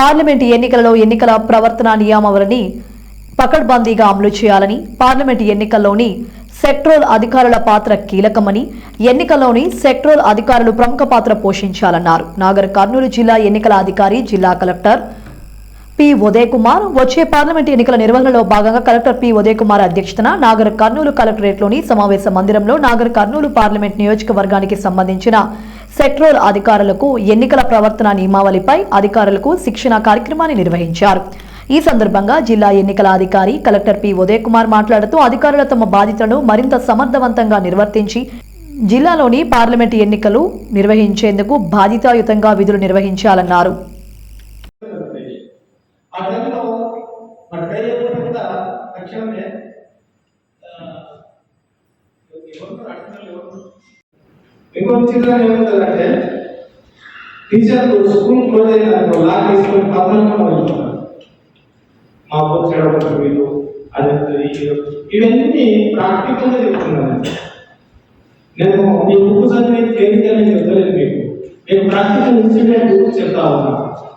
Parliament ఎన్నికలలో ఎన్నికల ప్రవర్తన నియమావళిని పకడ్బందీగా అమలు చేయాలని పార్లమెంటు ఎన్నికల్లోని సెక్ట్రోల్ అధికారుల పాత్ర కీలకమని ఎన్నికల్లోని సెక్ట్రోల్ అధికారులు ప్రముఖ పాత్ర పోషించాలన్నారు. నాగర్ కర్నూలు జిల్లా ఎన్నికల అధికారి జిల్లా కలెక్టర్ పి. ఉదయ్ కుమార్ వచ్చే పార్లమెంట్ ఎన్నికల నిర్వహణలో భాగంగా కలెక్టర్ పి. ఉదయ్ కుమార్ అధ్యక్షతన నాగర్ కర్నూలు కలెక్టరేట్లోని సమావేశ మందిరంలో నాగర్ కర్నూలు పార్లమెంట్ నియోజకవర్గానికి సంబంధించిన సెట్రోల్ అధికారులకు ఎన్నికల ప్రవర్తన నియమావళిపై అధికారులకు శిక్షణ కార్యక్రమాన్ని నిర్వహించారు. ఈ సందర్భంగా జిల్లా ఎన్నికల అధికారి కలెక్టర్ పి. ఉదయ్ కుమార్ మాట్లాడుతూ అధికారులు తమ బాధ్యతను మరింత సమర్థవంతంగా నిర్వర్తించి జిల్లాలోని పార్లమెంటు ఎన్నికలు నిర్వహించేందుకు బాధ్యతాయుతంగా విధులు నిర్వహించాలన్నారు. తక్షణమే ఎవరు ఇంకొక చిత్రం ఏముంటుందంటే టీచర్లు స్కూల్ క్లోజ్ అయిన లాక్ తీసుకొని పద్నాలుగు వెళ్తున్నారు మా బుక్ చెడగొట్టు వీళ్ళు అది ఇది. ఇవన్నీ ప్రాక్టికల్గా చెప్తున్నాను. నేను మీ బుక్ చదివి తేలికనే చెప్తలేదు మీకు. నేను ప్రాక్టికల్ ఇన్సిడెంట్ గురించి చెప్తా ఉన్నాను.